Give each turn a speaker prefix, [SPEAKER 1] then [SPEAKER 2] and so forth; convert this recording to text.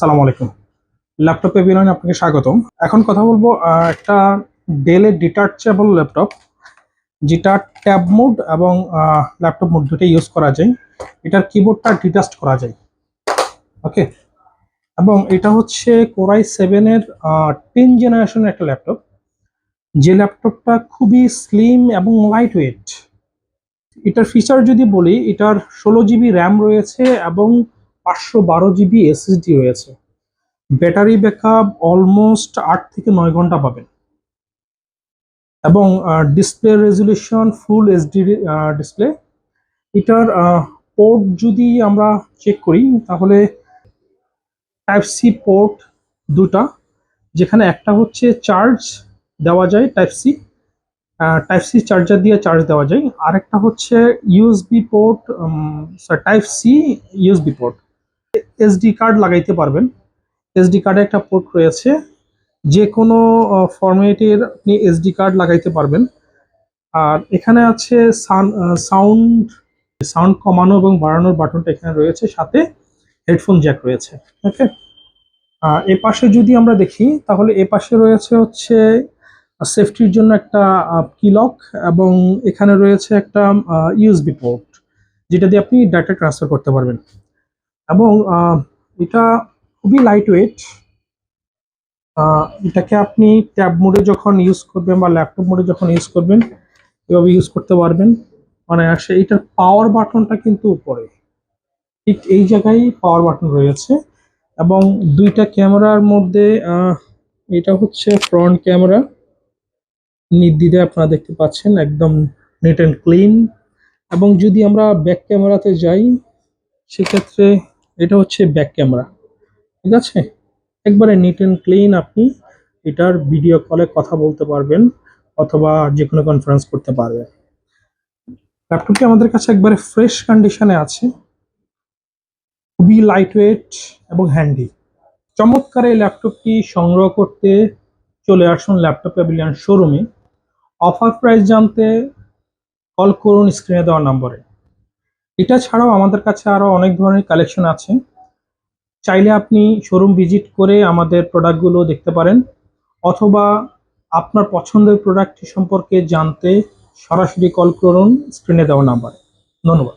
[SPEAKER 1] সালাম আলাইকুম। ল্যাপটপ এভিলনে আপনাকে স্বাগতম। এখন কথা বলব একটা ডেলের ডিটাচেবল ল্যাপটপ, যেটা ট্যাব মোড এবং ল্যাপটপ মোড দুটোই ইউজ করা যায়। এটার কিবোর্ডটা ডিটাস্ট করা যায়। ওকে এবং এটা হচ্ছে কোরাই সেভেনের টেন জেনারেশনের একটা ল্যাপটপ। যে ল্যাপটপটা খুবই স্লিম এবং লাইট ওয়েট এটার ফিচার যদি বলি, এটার ষোলো জিবি র্যাম রয়েছে এবং পাঁচশো বারো জিবি এসএসডি রয়েছে। ব্যাটারি ব্যাকআপ অলমোস্ট আট থেকে নয় ঘণ্টা পাবেন। এবং display resolution full SD display এটার পোর্ট যদি আমরা চেক করি, তাহলে টাইপ সি পোর্ট দুটা, যেখানে একটা হচ্ছে চার্জ দেওয়া যায় type C type C charger দিয়ে চার্জ দেওয়া যায়। আরেকটা হচ্ছে USB port type C USB port SD card লাগাইতে পারবেন। এসডি কার্ডে একটা পোর্ট রয়েছে। যে কোনো ফরম্যাটের আপনি এসডি কার্ড লাগাইতে পারবেন। আর এখানে আছে সাউন্ড সাউন্ড কমানো এবং বাড়ানোর বাটনটা এখানে রয়েছে। সাথে হেডফোন জ্যাক রয়েছে। ওকে এ পাশে যদি আমরা দেখি, তাহলে এ পাশে রয়েছে হচ্ছে সেফটির জন্য একটা কিলক এবং এখানে রয়েছে একটা ইউএসবি পোর্ট যেটা দিয়ে আপনি ডাটা ট্রান্সফার করতে পারবেন। এবং এটা খুবই লাইট ওয়েট এটাকে আপনি ট্যাব মোডে যখন ইউজ করবেন বা ল্যাপটপ মোডে যখন ইউজ করবেন, এভাবে ইউজ করতে পারবেন। মানে আসে এটার পাওয়ার বাটনটা কিন্তু উপরে। ঠিক এই জায়গায় পাওয়ার বাটন রয়েছে এবং দুইটা ক্যামেরার মধ্যে এটা হচ্ছে ফ্রন্ট ক্যামেরা নির্দ্বিধায় আপনারা দেখতে পাচ্ছেন, একদম নিট অ্যান্ড ক্লিন এবং যদি আমরা ব্যাক ক্যামেরাতে যাই, সেক্ষেত্রে এটা হচ্ছে ব্যাক ক্যামেরা ঠিক আছে? একবারে নিট অ্যান্ড ক্লিন আপনি এটার ভিডিও কলে কথা বলতে পারবেন অথবা যে কোনো কনফারেন্স করতে পারবেন। ল্যাপটপটি আমাদের কাছে একবারে ফ্রেশ কন্ডিশনে আছে, খুবই লাইট ওয়েট এবং হ্যান্ডি চমৎকার এই ল্যাপটপটি সংগ্রহ করতে চলে আসুন ল্যাপটপ প্যাভিলিয়ন শোরুমে অফার প্রাইস জানতে কল করুন স্ক্রিনে দেওয়া নম্বরে। এটা ছাড়াও আমাদের কাছে আরও অনেক ধরনের কালেকশন আছে। চাইলে আপনি শোরুম ভিজিট করে আমাদের প্রোডাক্টগুলো দেখতে পারেন, অথবা আপনার পছন্দের প্রোডাক্টটি সম্পর্কে জানতে সরাসরি কল করুন স্ক্রিনে দেওয়া নাম্বারে ধন্যবাদ।